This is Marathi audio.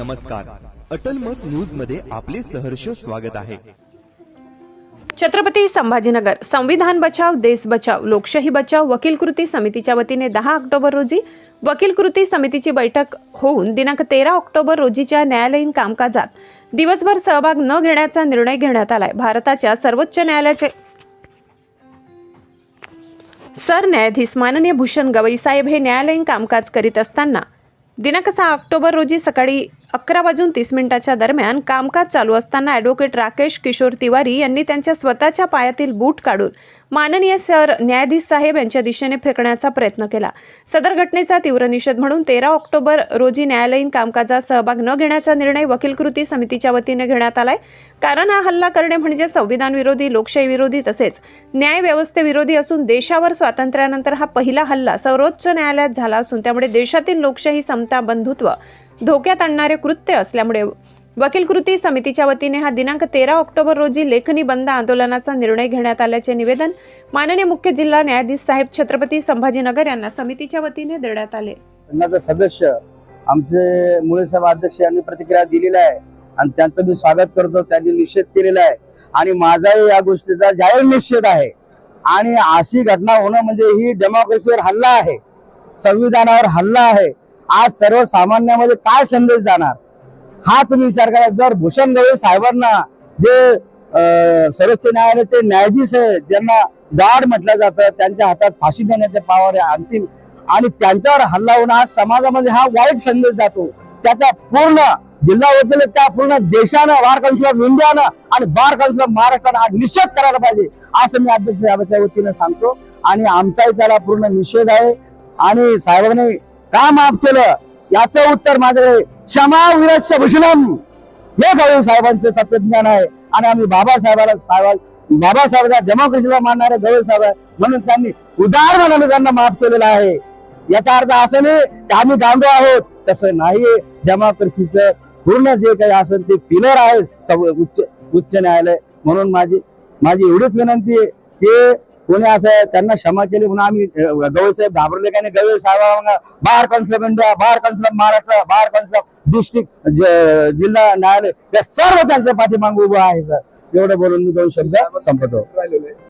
नमस्कार. अटल मत न्यूजमध्ये आपले सहर्ष स्वागत आहे. छत्रपती संभाजीनगर संविधान बचाव देश बचाव लोकशाही बचाव वकील कृती समितीच्या वतीने दहा ऑक्टोबर रोजी वकील कृती समितीची बैठक होऊन दिनांक तेरा ऑक्टोबर रोजीच्या न्यायालयीन कामकाजात दिवसभर सहभाग न घेण्याचा निर्णय घेण्यात आलाय. भारताच्या सर्वोच्च न्यायालयाचे सरन्यायाधीश माननीय भूषण गवई साहेब हे न्यायालयीन कामकाज करीत असताना दिनांक सहा ऑक्टोबर रोजी सकाळी अकरा वाजून तीस मिनिटाच्या दरम्यान कामकाज चालू असताना ॲडव्होकेट राकेश किशोर तिवारी यांनी त्यांच्या स्वतःच्या पायातील बूट काढून माननीय सर न्यायाधीश साहेब यांच्या दिशेने फेकण्याचा प्रयत्न केला. सदर घटनेचा तीव्र निषेध म्हणून तेरा ऑक्टोबर रोजी न्यायालयीन कामकाजात सहभाग न घेण्याचा निर्णय वकील कृती समितीच्या वतीने घेण्यात आलाय. कारण हा हल्ला करणे म्हणजे संविधान विरोधी लोकशाही विरोधी तसेच न्यायव्यवस्थेविरोधी असून देशावर स्वातंत्र्यानंतर हा पहिला हल्ला सर्वोच्च न्यायालयात झाला असून त्यामुळे देशातील लोकशाही समता बंधुत्व धोक्यात आणणारे कृत्य असल्यामुळे वकील कृती समितीच्या वतीने हा दिनांक तेरा ऑक्टोबर रोजी लेखनी बंद आंदोलनाचा निर्णय घेण्यात आल्याचे निवेदन माननीय मुख्य जिल्हा न्यायाधीश साहेब छत्रपती संभाजीनगर यांना समितीच्या वतीने देण्यात आले. सदस्य आमचे मुळे सभा अध्यक्ष यांनी प्रतिक्रिया दिलेली आहे आणि त्यांचं मी स्वागत करतो त्यांनी निषेध केलेला आहे. आणि माझाही या गोष्टीचा जाहीर निषेध आहे. आणि अशी घटना होणं म्हणजे ही डेमोक्रेसीवर हल्ला आहे. संविधानावर हल्ला आहे. आज सर्वसामान्यामध्ये काय संदेश जाणार? हा तुम्ही विचार करा. जर भूषण गवई साहेबांना जे सर्वोच्च न्यायालयाचे न्यायाधीश आहे ज्यांना गाड म्हटलं जातं त्यांच्या हातात फाशी देण्याचे पावर आहे अंतिम आणि त्यांच्यावर हल्ला होऊन आज समाजामध्ये हा वाईट संदेश जातो त्याचा पूर्ण जिल्हा वकील त्या पूर्ण देशानं बार काउन्सिल ऑफ इंडियानं आणि बार काउन्सिल ऑफ महाराष्ट्रानं हा निषेध करायला पाहिजे असं मी अध्यक्ष साहेबांच्या वतीनं सांगतो. आणि आमचाही त्याला पूर्ण निषेध आहे. आणि साहेबांनी का माफ केलं? याचं उत्तर माझ्याकडे क्षमा विरस्य भूषणम हे गवळी साहेबांचं तत्वज्ञान आहे. आणि आम्ही बाबासाहेबाला साहेब बाबासाहेबांना डेमोक्रेसीला मानणारे गवळी साहेब आहे. म्हणून त्यांनी उदार मनाने त्यांना माफ केलेला आहे. याचा अर्थ असं नाही की आम्ही गांडो आहोत. तसं नाहीये. डेमोक्रेसीचं पूर्ण जे काही असेल ते पिलर आहे. सव- उच्च उच्च न्यायालय. म्हणून माझी माझी एवढीच विनंती आहे की कोणी असं त्यांना क्षमा केली म्हणून आम्ही गवळी साहेब घाबरले काही नाही? गवळी साहेबांना bar council India bar council Maharashtra bar council district जिल्हा न्यायालय या सर्व त्यांच्या पाठीमागे उभं आहे सर एवढं बोलून मी दोन शब्द संपतो